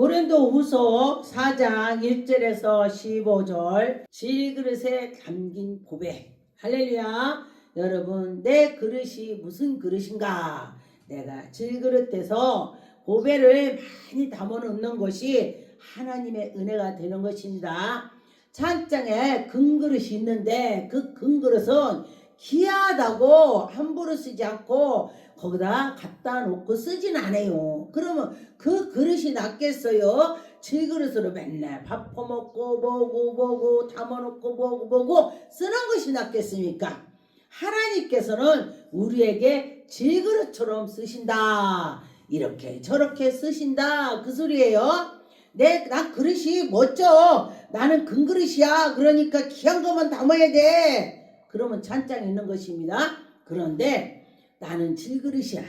고린도 후서 4장 1절에서 15절 질그릇에 담긴 보배. 할렐루야. 여러분 내 그릇이 무슨 그릇인가? 내가 질그릇에서 보배를 많이 담아 놓는 것이 하나님의 은혜가 되는 것입니다. 찬장에 금그릇이 있는데 그 금그릇은 귀하다고 함부로 쓰지 않고 거기다 갖다 놓고 쓰진 않아요. 그러면 그 그릇이 낫겠어요? 질그릇으로 맨날 밥 퍼먹고 뭐고 뭐고 담아놓고 뭐고 뭐고 쓰는 것이 낫겠습니까? 하나님께서는 우리에게 질그릇처럼 쓰신다. 이렇게 저렇게 쓰신다. 그 소리예요. 내, 나 그릇이 멋져. 나는 금 그릇이야. 그러니까 귀한 것만 담아야 돼. 그러면 찬장이 있는 것입니다. 그런데 나는 질그릇이야.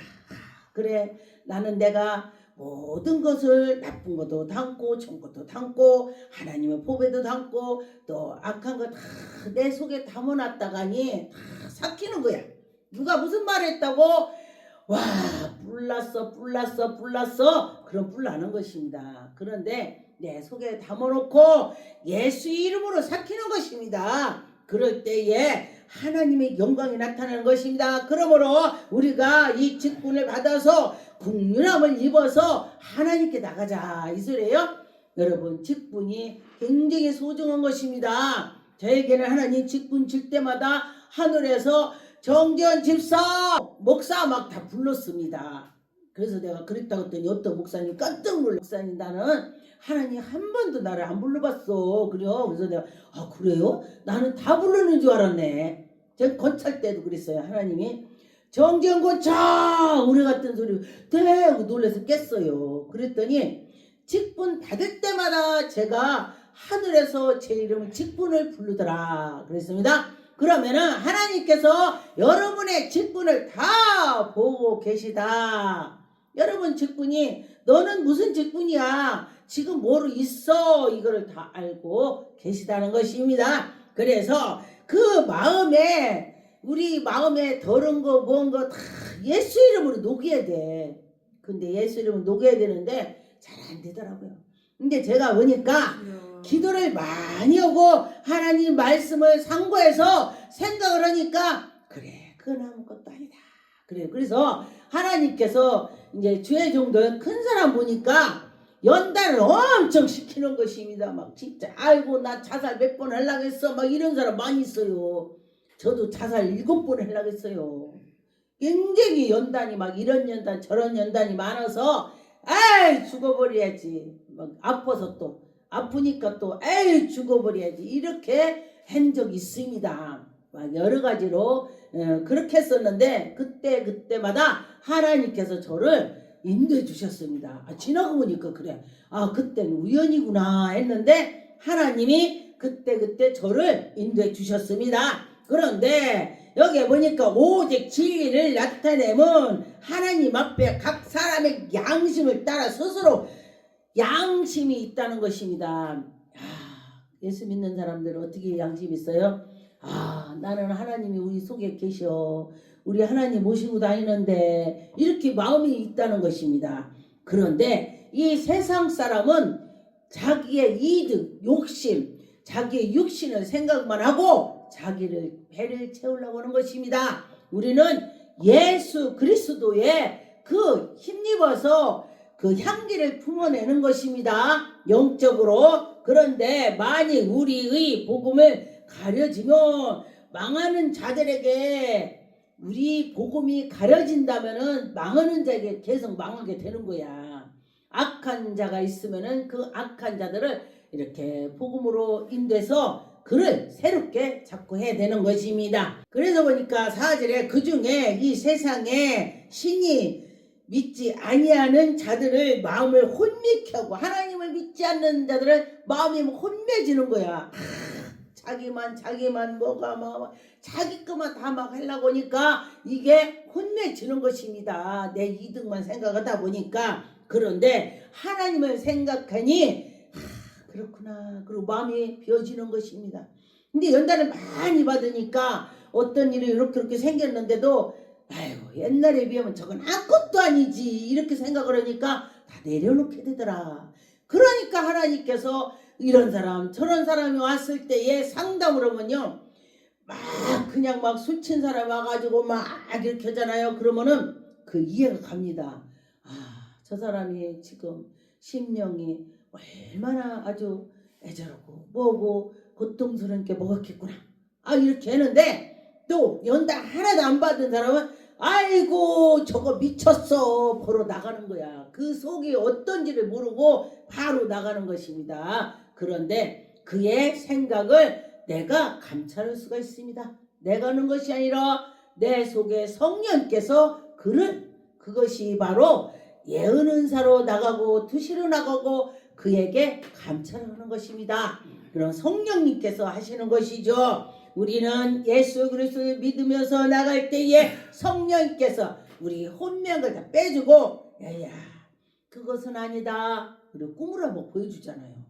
그래. 나는 내가 모든 것을 나쁜 것도 담고 좋은 것도 담고 하나님의 보배도 담고 또 악한 거 다 내 속에 담아놨다가니 다 삭히는 거야. 누가 무슨 말 했다고 와 불났어 불났어 불났어 그럼 불나는 것입니다. 그런데 내 속에 담아놓고 예수 이름으로 삭히는 것입니다. 그럴 때에 하나님의 영광이 나타나는 것입니다. 그러므로 우리가 이 직분을 받아서 국률함을 입어서 하나님께 나가자 이 소리예요. 여러분 직분이 굉장히 소중한 것입니다. 저에게는 하나님 직분 줄 때마다 하늘에서 정전 집사 목사 막 다 불렀습니다. 그래서 내가 그랬다고 했더니 어떤 목사님 깜짝 놀라 목사님 나는 하나님 한 번도 나를 안 불러봤어 그래요 그래서 내가 아 그래요 나는 다 부르는 줄 알았네 저 건찰 때도 그랬어요. 하나님이 정전고차 우리 같은 소리 대고 놀래서 깼어요. 그랬더니 직분 받을 때마다 제가 하늘에서 제 이름을 직분을 부르더라 그랬습니다. 그러면은 하나님께서 여러분의 직분을 다 보고 계시다. 여러분 직분이 너는 무슨 직분이야? 지금 뭐로 있어? 이거를 다 알고 계시다는 것입니다. 그래서 그 마음에 우리 마음에 더러운 거, 뭔 거 다 예수 이름으로 녹여야 돼. 근데 예수 이름으로 녹여야 되는데 잘 안 되더라고요. 근데 제가 보니까 기도를 많이 하고 하나님 말씀을 상고해서 생각을 하니까 그래, 그건 아무것도 아니다. 그래, 그래서 하나님께서 이제 주의 정도는 큰 사람 보니까 연단을 엄청 시키는 것입니다. 막 진짜 아이고 나 자살 몇 번 하려고 했어. 막 이런 사람 많이 있어요. 저도 자살 일곱 번 하려고 했어요. 굉장히 연단이 막 이런 연단 저런 연단이 많아서 에이 죽어버려야지. 막 아파서 또 아프니까 또 에이 죽어버려야지. 이렇게 한 적이 있습니다. 막 여러 가지로 어, 그렇게 했었는데 그때 그때마다 하나님께서 저를 인도해 주셨습니다. 아, 지나고 보니까 그래. 아 그때는 우연이구나 했는데 하나님이 그때 그때 저를 인도해 주셨습니다. 그런데 여기 보니까 오직 진리를 나타내면 하나님 앞에 각 사람의 양심을 따라 스스로 양심이 있다는 것입니다. 아, 예수 믿는 사람들은 어떻게 양심이 있어요? 아, 나는 하나님이 우리 속에 계셔. 우리 하나님 모시고 다니는데 이렇게 마음이 있다는 것입니다. 그런데 이 세상 사람은 자기의 이득, 욕심, 자기의 육신을 생각만 하고 자기를 배를 채우려고 하는 것입니다. 우리는 예수 그리스도의 그 힘입어서 그 향기를 품어내는 것입니다. 영적으로. 그런데 만일 우리의 복음을 가려지면 망하는 자들에게 우리 복음이 가려진다면은 망하는 자에게 계속 망하게 되는 거야. 악한 자가 있으면은 그 악한 자들을 이렇게 복음으로 인도해서 그를 새롭게 자꾸 해야 되는 것입니다. 그래서 보니까 사절에 그 중에 이 세상에 신이 믿지 아니하는 자들을 마음을 혼미케 하고 하나님을 믿지 않는 자들은 마음이 혼매지는 거야. 아, 자기만 자기만 뭐가 뭐 자기 것만 다 막 하려고 하니까 이게 혼내지는 것입니다. 내 이득만 생각하다 보니까 그런데 하나님을 생각하니 아, 그렇구나. 그리고 마음이 비어지는 것입니다. 근데 연단을 많이 받으니까 어떤 일이 이렇게 이렇게 생겼는데도 아이고 옛날에 비하면 저건 아무것도 아니지 이렇게 생각을 하니까 다 내려놓게 되더라. 그러니까 하나님께서 이런 사람 저런 사람이 왔을 때에 상담을 하면요 막 그냥 막 술친 사람 와가지고 막 이렇게 하잖아요. 그러면은 그 이해가 갑니다. 아 저 사람이 지금 심령이 얼마나 아주 애절하고 뭐고 고통스러운 게 먹었겠구나. 아 이렇게 했는데 또 연당 하나도 안 받은 사람은 아이고 저거 미쳤어. 보러 나가는 거야. 그 속이 어떤지를 모르고 바로 나가는 것입니다 그런데 그의 생각을 내가 감찰할 수가 있습니다. 내가 하는 것이 아니라 내 속에 성령께서 그를 그것이 바로 예언 은사로 나가고 투시로 나가고 그에게 감찰하는 것입니다. 그럼 성령님께서 하시는 것이죠. 우리는 예수 그리스도를 믿으면서 나갈 때에 성령님께서 우리 혼명을 다 빼주고 야야 그것은 아니다. 그리고 꿈을 한번 보여주잖아요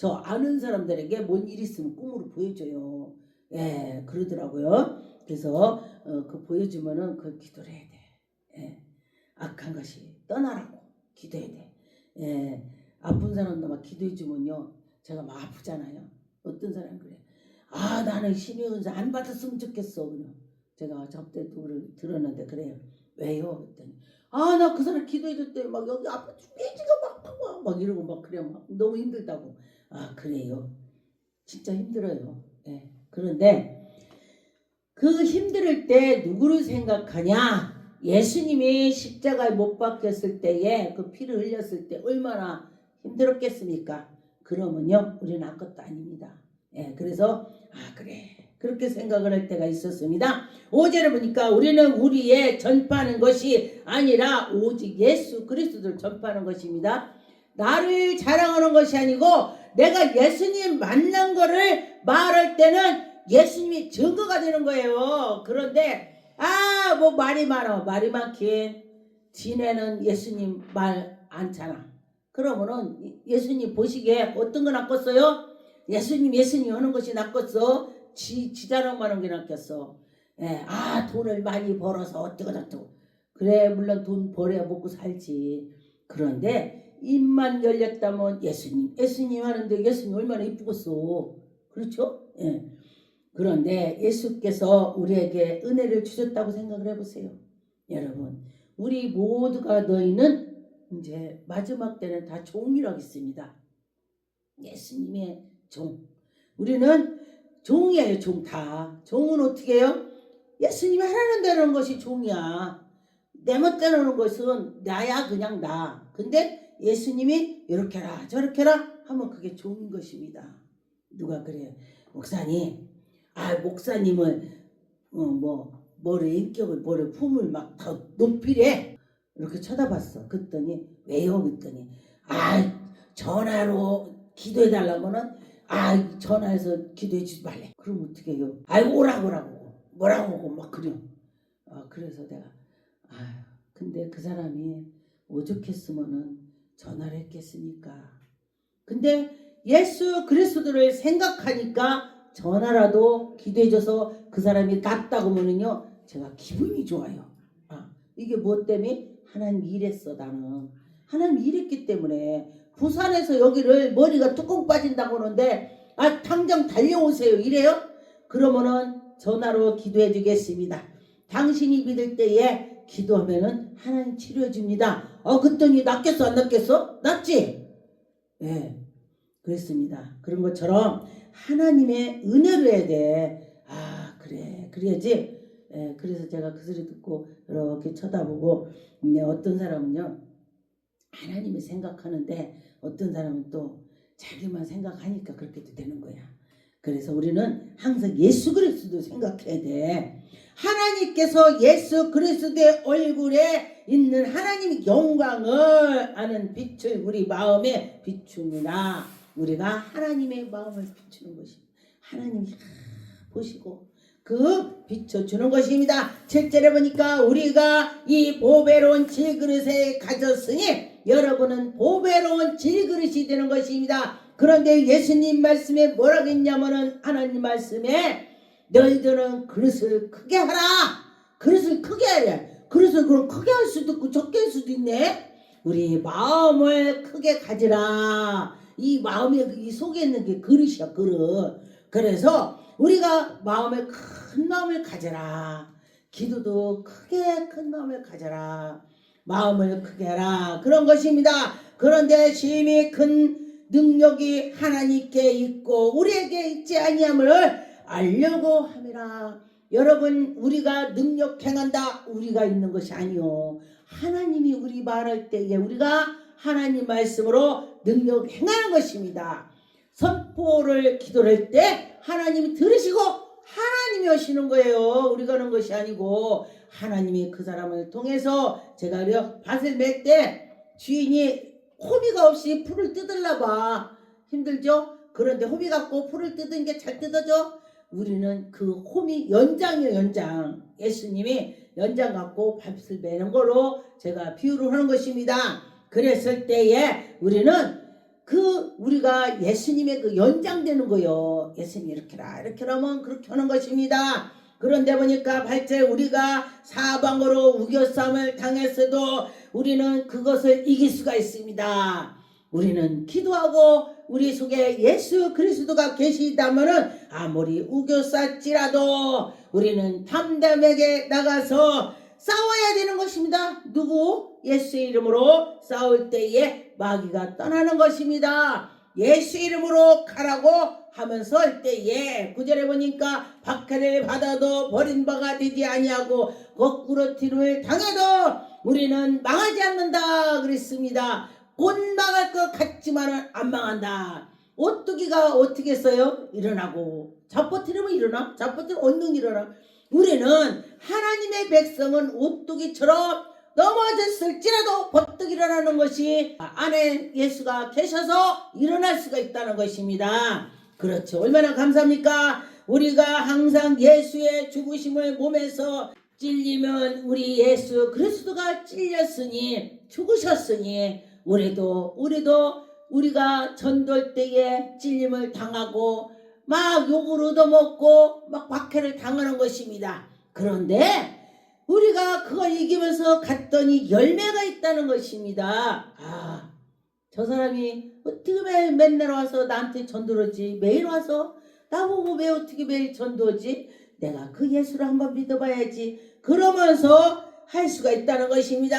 저 아는 사람들에게 뭔 일 있으면 꿈으로 보여줘요. 예 그러더라고요. 그래서 어, 그 보여주면은 그 기도를 해야 돼. 예, 악한 것이 떠나라고 기도해야 돼. 예, 아픈 사람도 막 기도해주면요. 제가 막 아프잖아요. 어떤 사람 그래. 아 나는 신의 은사 안 받았으면 좋겠어. 그냥 제가 접대 도 들었는데 그래요. 왜요? 그랬더니 아 나 그 사람 기도해줬더니 막 여기 앞에 빼지가 막 막, 막 이러고 막 그래 막 너무 힘들다고 아 그래요? 진짜 힘들어요. 예. 그런데 그 힘들 때 누구를 생각하냐? 예수님이 십자가에 못 박혔을 때에 그 피를 흘렸을 때 얼마나 힘들었겠습니까? 그러면요 우리는 아무것도 아닙니다. 예, 그래서 아 그래. 그렇게 생각을 할 때가 있었습니다. 5절을 보니까 우리는 우리의 전파하는 것이 아니라 오직 예수 그리스도를 전파하는 것입니다. 나를 자랑하는 것이 아니고 내가 예수님 만난 거를 말할 때는 예수님이 증거가 되는 거예요. 그런데 아 뭐 말이 많아 말이 많긴 지네는 예수님 말 않잖아. 그러면은 예수님 보시기에 어떤 거 낫겠어요? 예수님 예수님 하는 것이 낫겠어? 지, 지 자랑만 게 낫겠어. 예, 아 돈을 많이 벌어서 어쩌고 저쩌고. 그래 물론 돈 벌어야 먹고 살지. 그런데 입만 열렸다면 예수님 예수님 하는데 예수님 얼마나 이쁘겠어. 그렇죠? 예. 그런데 예수께서 우리에게 은혜를 주셨다고 생각을 해보세요. 여러분 우리 모두가 너희는 이제 마지막 때는 다 종이라고 있습니다. 예수님의 종. 우리는 종이에요, 종 다. 종은 어떻게 해요? 예수님이 하라는 대로 하는 것이 종이야. 내 멋대로 하는 것은 나야 그냥 나. 근데 예수님이 이렇게 해라 저렇게 해라 하면 그게 종인 것입니다. 누가 그래요? 목사님, 아 목사님을 어, 뭐 뭐를 인격을 뭐를 품을 막 더 높이래. 이렇게 쳐다봤어. 그랬더니 왜요? 그랬더니 아 전화로 기도해 달라고는 아 전화해서 기도해 주지 말래. 그럼 어떻게 해요? 아이 오라고 오라고 뭐라고 막 그려. 아 그래서 내가 아 근데 그 사람이 오죽했으면은 전화를 했겠습니까? 근데 예수 그리스도를 생각하니까 전화라도 기도해줘서 그 사람이 낫다고 하면은요 제가 기분이 좋아요. 아 이게 뭐 때문에 하나님 일했어 나는 하나님 일했기 때문에 부산에서 여기를 머리가 뚜껑 빠진다고 하는데 아 당장 달려오세요 이래요? 그러면은 전화로 기도해 주겠습니다. 당신이 믿을 때에 기도하면은 하나님 치료해 줍니다. 어 그랬더니 낫겠어 안 낫겠어? 낫지? 예. 그랬습니다. 그런 것처럼 하나님의 해야 돼. 아 그래 그래야지. 예, 그래서 제가 그 소리 듣고 이렇게 쳐다보고 이제 어떤 사람은요 하나님을 생각하는데 어떤 사람은 또 자기만 생각하니까 그렇게도 되는 거야. 그래서 우리는 항상 예수 그리스도 생각해야 돼. 하나님께서 예수 그리스도의 얼굴에 있는 하나님의 영광을 아는 빛을 우리 마음에 비춥니다. 우리가 하나님의 마음을 비추는 것입니다. 하나님이 보시고 그 비춰주는 것입니다. 7절에 보니까 우리가 이 보배로운 질그릇에 가졌으니 여러분은 보배로운 질그릇이 되는 것입니다. 그런데 예수님 말씀에 뭐라고 했냐면은 하나님 말씀에 너희들은 그릇을 크게 하라. 그릇을 크게 하래. 그릇을 그럼 크게 할 수도 있고 적게 할 수도 있네. 우리 마음을 크게 가지라. 이 마음에 이 속에 있는 게 그릇이야 그릇. 그래서 우리가 마음에 큰 마음을 가져라. 기도도 크게 큰 마음을 가져라. 마음을 크게 해라. 그런 것입니다. 그런데 심히 큰 능력이 하나님께 있고 우리에게 있지 아니함을 알려고 함이라. 여러분 우리가 능력 행한다 우리가 있는 것이 아니요. 하나님이 우리 말할 때에 우리가 하나님 말씀으로 능력 행하는 것입니다. 선포를 기도를 할때 하나님이 들으시고 하나님이 하시는 거예요. 우리가 하는 것이 아니고 하나님이 그 사람을 통해서 제가 려 밭을 맬 때 주인이 호비가 없이 풀을 봐. 힘들죠? 그런데 호비 갖고 풀을 뜯은 게 잘 뜯어져? 우리는 그 홈이 연장이에요, 연장. 예수님이 연장 갖고 밭을 매는 거로 제가 비유를 하는 것입니다. 그랬을 때에 우리는 그 우리가 예수님의 그 연장되는 거요. 예수님이 이렇게라 이렇게 하면 그렇게 하는 것입니다. 그런데 보니까 발제 우리가 사방으로 우겨싸움을 당했어도 우리는 그것을 이길 수가 있습니다. 우리는 기도하고 우리 속에 예수 그리스도가 계시다면은 아무리 우겨쌌지라도 우리는 담담하게 나가서 싸워야 되는 것입니다. 누구? 예수의 이름으로 싸울 때에 마귀가 떠나는 것입니다. 예수 이름으로 가라고 하면서 할 때에 구절에 보니까 박해를 받아도 버린 바가 되지 아니하고 거꾸로 뒤를 당해도 우리는 망하지 않는다 그랬습니다. 곧 망할 것 같지만은 안 망한다. 오뚜기가 어떻게 했어요? 일어나고 잡버티려면 일어나 잡버티면 언능 일어나 우리는 하나님의 백성은 오뚜기처럼 넘어졌을지라도 버뜩 일어나는 것이 안에 예수가 계셔서 일어날 수가 있다는 것입니다. 그렇죠. 얼마나 감사합니까? 우리가 항상 예수의 죽으심을 몸에서 찔리면 우리 예수 그리스도가 찔렸으니 죽으셨으니 우리도 우리도 우리가 전돌 때에 찔림을 당하고 막 욕을 얻어먹고 막 박해를 당하는 것입니다. 그런데 우리가 그걸 이기면서 갔더니 열매가 있다는 것입니다. 아, 저 사람이 어떻게 매일 맨날 와서 나한테 전도하지? 매일 와서 나보고 왜 어떻게 매일 전도하지? 내가 그 예수를 한번 믿어봐야지. 그러면서 할 수가 있다는 것입니다.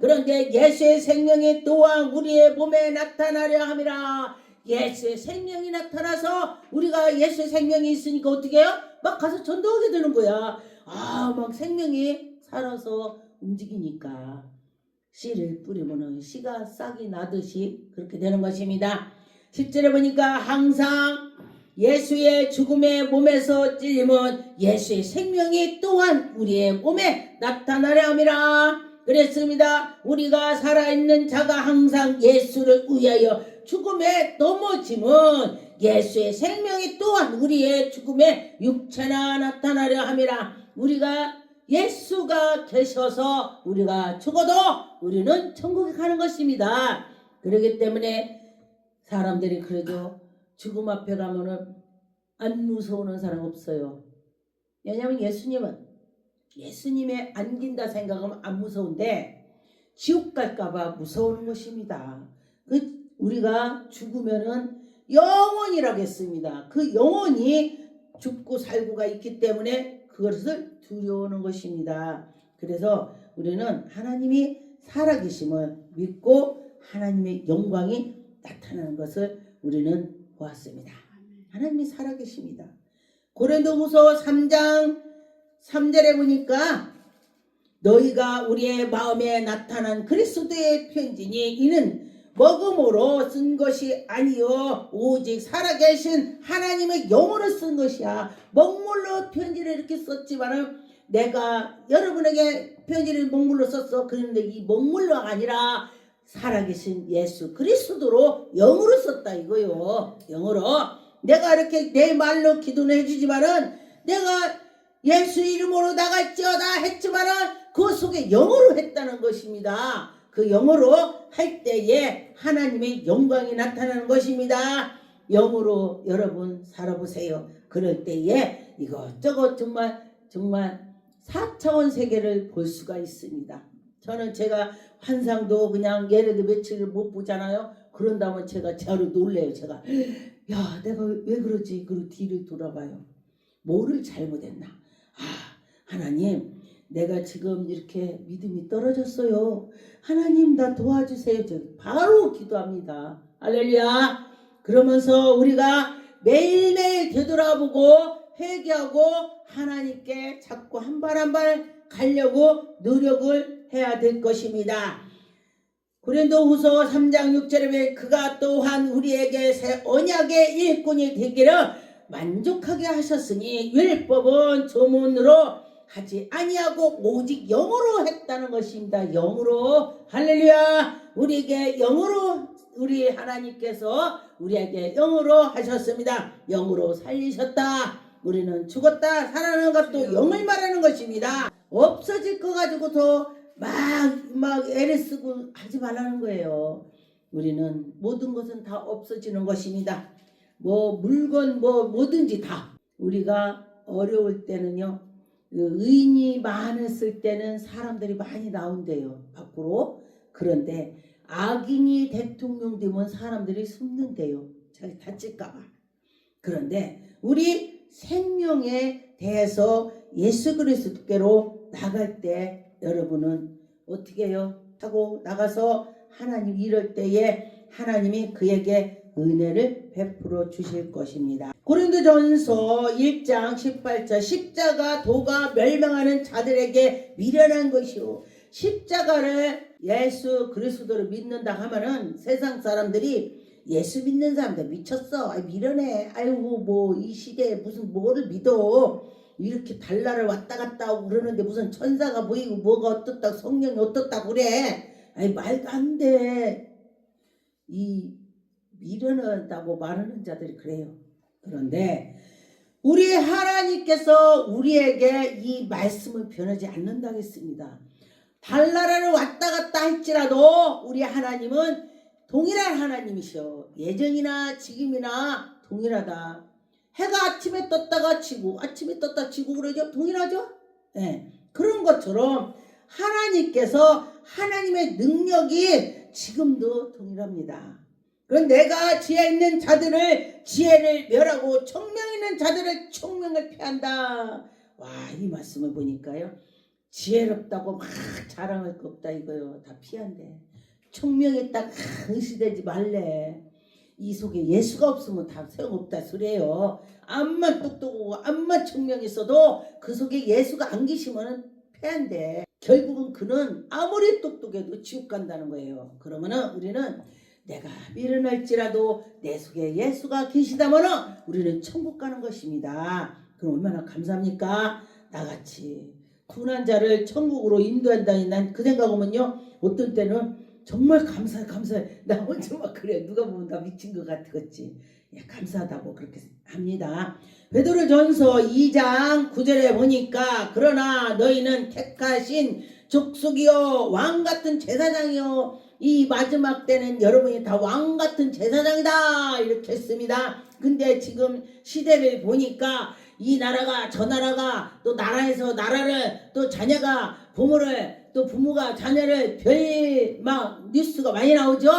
그런데 예수의 생명이 또한 우리의 몸에 나타나려 함이라. 예수의 생명이 나타나서 우리가 예수의 생명이 있으니까 어떻게 해요? 막 가서 전도하게 되는 거야. 아, 막 생명이 살아서 움직이니까 씨를 뿌리면은 씨가 싹이 나듯이 그렇게 되는 것입니다. 10절에 보니까 항상 예수의 죽음의 몸에서 찔리면 예수의 생명이 또한 우리의 몸에 나타나려 함이라. 그랬습니다. 우리가 살아있는 자가 항상 예수를 위하여 죽음에 넘어지면 예수의 생명이 또한 우리의 죽음에 육체나 나타나려 함이라. 우리가 예수가 계셔서 우리가 죽어도 우리는 천국에 가는 것입니다. 그렇기 때문에 사람들이 그래도 죽음 앞에 가면은 안 무서우는 사람 없어요. 왜냐하면 예수님은 예수님의 안긴다 생각하면 안 무서운데 지옥 갈까봐 무서우는 것입니다. 그 우리가 죽으면은 영원이라고 했습니다. 그 영원이 죽고 살고가 있기 때문에 그것을 두려워하는 것입니다. 그래서 우리는 하나님이 살아계심을 믿고 하나님의 영광이 나타나는 것을 우리는 보았습니다. 하나님이 살아계십니다. 고린도후서 3장 3절에 보니까 너희가 우리의 마음에 나타난 그리스도의 편지니 이는 먹음으로 쓴 것이 아니요. 오직 살아계신 하나님의 영으로 쓴 것이야. 먹물로 편지를 이렇게 썼지만은 내가 여러분에게 편지를 먹물로 썼어. 그런데 이 먹물로가 아니라 살아계신 예수 그리스도로 영으로 썼다 이거요. 영으로. 내가 이렇게 내 말로 기도는 해주지만은 내가 예수 이름으로 나갈지어다 했지만은 그 속에 영어로 했다는 것입니다. 그 영어로 할 때에 하나님의 영광이 나타나는 것입니다. 영어로 여러분 살아보세요. 그럴 때에 이것저것 정말 정말 4차원 세계를 볼 수가 있습니다. 저는 제가 환상도 그냥 예를 들어 며칠을 못 보잖아요. 그런다면 제가 저로 놀래요. 제가 야 내가 왜 그러지? 그리고 뒤를 돌아봐요. 뭐를 잘못했나? 아 하나님 내가 지금 이렇게 믿음이 떨어졌어요. 하나님 나 도와주세요. 저 바로 기도합니다. 할렐루야. 그러면서 우리가 매일매일 되돌아보고 회개하고 하나님께 자꾸 한 발 한 발 가려고 노력을 해야 될 것입니다. 고린도 후서 3장 6절에 왜 그가 또한 우리에게 새 언약의 일꾼이 되기를 만족하게 하셨으니 율법은 조문으로 하지 아니하고 오직 영으로 했다는 것입니다. 영으로 할렐루야 우리에게 영으로 우리 하나님께서 우리에게 영으로 하셨습니다. 영으로 살리셨다. 우리는 죽었다 살아나는 것도 영을 말하는 것입니다. 없어질 거 가지고서 막막 애를 쓰고 하지 말라는 거예요. 우리는 모든 것은 다 없어지는 것입니다. 뭐 물건 뭐 뭐든지 다 우리가 어려울 때는요. 그 의인이 많았을 때는 사람들이 많이 나온대요. 밖으로. 그런데 악인이 대통령 되면 사람들이 숨는데요. 자기 다칠까봐. 그런데 우리 생명에 대해서 예수 그리스도께로 나갈 때 여러분은 어떻게 해요? 하고 나가서 하나님 이럴 때에 하나님이 그에게 은혜를 베풀어 주실 것입니다. 고린도전서 1장 18절 십자가 도가 멸망하는 자들에게 미련한 것이요 십자가를 예수 그리스도를 믿는다 하면은 세상 사람들이 예수 믿는 사람들 미쳤어. 아이 미련해. 아이고 뭐 이 시대에 무슨 뭐를 믿어. 이렇게 달나를 왔다 갔다 하고 그러는데 무슨 천사가 보이고 뭐가 어떻다 성령이 어떻다 그래. 아이 말도 안 돼. 이 미련하다고 말하는 자들이 그래요. 그런데 우리 하나님께서 우리에게 이 말씀을 변하지 않는다고 했습니다. 달나라를 왔다 갔다 할지라도 우리 하나님은 동일한 하나님이셔. 예전이나 지금이나 동일하다. 해가 아침에 떴다가 지고 아침에 떴다 지고 그러죠? 동일하죠? 예. 그런 것처럼 하나님께서 하나님의 능력이 지금도 동일합니다. 그럼 내가 지혜 있는 자들을 지혜를 멸하고 청명 있는 자들을 청명을 피한다. 와, 이 말씀을 보니까요. 지혜롭다고 막 자랑할 거 없다 이거요. 다 피한대. 청명했다 아, 의시되지 말래. 이 속에 예수가 없으면 다 소용없다 소리예요. 암만 똑똑하고 암만 청명했어도 그 속에 예수가 안 계시면 패한대. 결국은 그는 아무리 똑똑해도 지옥 간다는 거예요. 그러면은 우리는 내가 미련할지라도 내 속에 예수가 계시다면 우리는 천국 가는 것입니다. 그럼 얼마나 감사합니까? 나같이 둔한 자를 천국으로 인도한다니 난 그 생각하면요. 어떤 때는 정말 감사해 감사해. 나 혼자 막 그래. 누가 보면 나 미친 것 같겠지. 예, 감사하다고 그렇게 합니다. 베드로전서 2장 9절에 보니까 그러나 너희는 택하신 족속이요 왕 같은 제사장이요 이 마지막 때는 여러분이 다 왕 같은 제사장이다 이렇게 했습니다. 근데 지금 시대를 보니까 이 나라가 저 나라가 또 나라에서 나라를 또 자녀가 부모를 또 부모가 자녀를 별 막 뉴스가 많이 나오죠.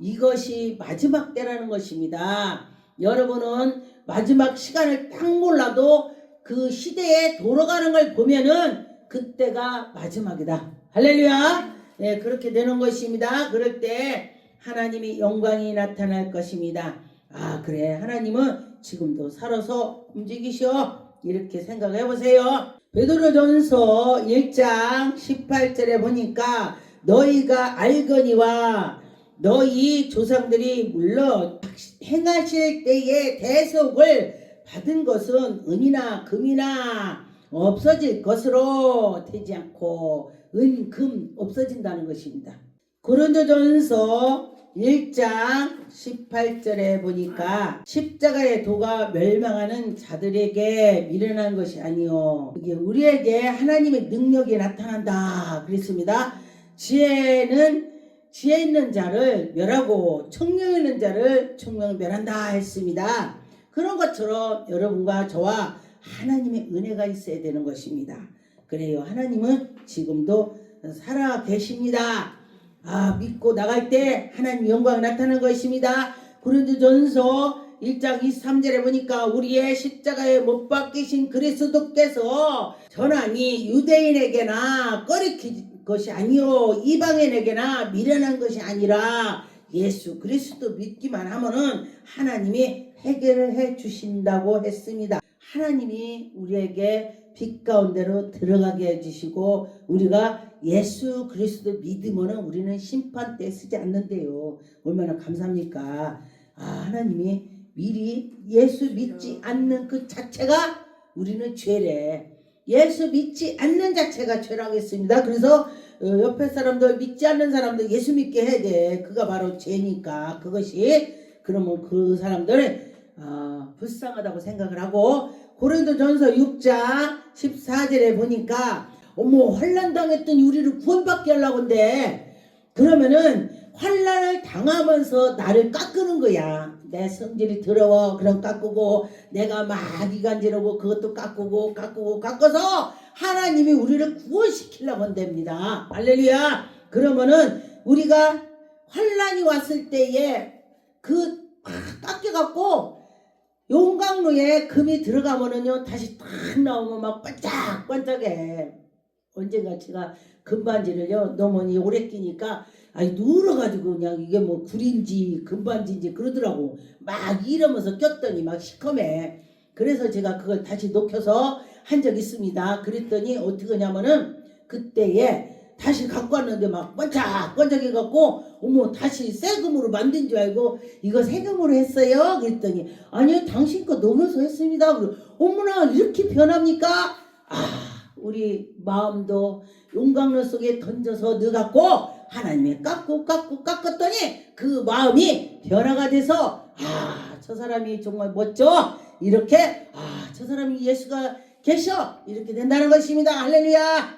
이것이 마지막 때라는 것입니다. 여러분은 마지막 시간을 딱 몰라도 그 시대에 돌아가는 걸 보면은 그때가 마지막이다. 할렐루야. 네, 그렇게 되는 것입니다. 그럴 때 하나님이 영광이 나타날 것입니다. 아, 그래. 하나님은 지금도 살아서 움직이셔. 이렇게 생각해 보세요. 베드로전서 1장 18절에 보니까 너희가 알거니와 너희 조상들이 물론 행하실 때의 대속을 받은 것은 은이나 금이나 없어질 것으로 되지 않고 은, 금 없어진다는 것입니다. 고린도전서 1장 18절에 보니까 십자가의 도가 멸망하는 자들에게 미련한 것이 아니요 이게 우리에게 하나님의 능력이 나타난다 그랬습니다. 지혜는 지혜 있는 자를 멸하고 청명 있는 자를 청명 멸한다 했습니다. 그런 것처럼 여러분과 저와 하나님의 은혜가 있어야 되는 것입니다. 그래요. 하나님은 지금도 살아 계십니다. 아, 믿고 나갈 때 하나님 영광 나타난 것입니다. 고린도전서 1장 23절에 보니까 우리의 십자가에 못 박히신 그리스도께서 전함이 유대인에게나 꺼리킨 것이 아니요 이방인에게나 미련한 것이 아니라 예수 그리스도 믿기만 하면은 하나님이 해결을 해 주신다고 했습니다. 하나님이 우리에게 빛 가운데로 들어가게 해주시고 우리가 예수 그리스도 믿으면은 우리는 심판 때 쓰지 않는데요. 얼마나 감사합니까? 아 하나님이 미리 예수 믿지 않는 그 자체가 우리는 죄래. 예수 믿지 않는 자체가 죄라고 했습니다. 그래서 어, 옆에 사람들 믿지 않는 사람들 예수 믿게 해야 돼. 그가 바로 죄니까 그것이 그러면 그 사람들은 아, 불쌍하다고 생각을 하고 고린도전서 6장 14절에 보니까 어머 환란 당했던 우리를 구원받게 하려고 한데 그러면은 환란을 당하면서 나를 깎으는 거야. 내 성질이 더러워 그럼 깎고 내가 막 이간질하고 그것도 깎고 깎고 깎아서 하나님이 우리를 구원시키려고 한답니다. 할렐루야. 그러면은 우리가 환란이 왔을 때에 그막 깎여갖고 용광로에 금이 들어가면은요 다시 탁 나오면 막 반짝반짝해. 언젠가 제가 금반지를요 너무 오래 끼니까 아니 누러가지고 그냥 이게 뭐 굴인지 금반지인지 그러더라고. 막 이러면서 꼈더니 막 시커매. 그래서 제가 그걸 다시 녹여서 한 적 있습니다. 그랬더니 어떻게 하냐면은 그때에 다시 갖고 왔는데 막 반짝반짝 해 갖고 어머 다시 새금으로 만든 줄 알고 이거 세금으로 했어요? 그랬더니 아니요 당신 거 녹여서 했습니다. 그러 어머나 이렇게 변합니까? 아 우리 마음도 용광로 속에 던져서 넣어갖고 하나님이 깎고 깎고 깎았더니 그 마음이 변화가 돼서 아 저 사람이 정말 멋져 이렇게 아 저 사람이 예수가 계셔 이렇게 된다는 것입니다 할렐루야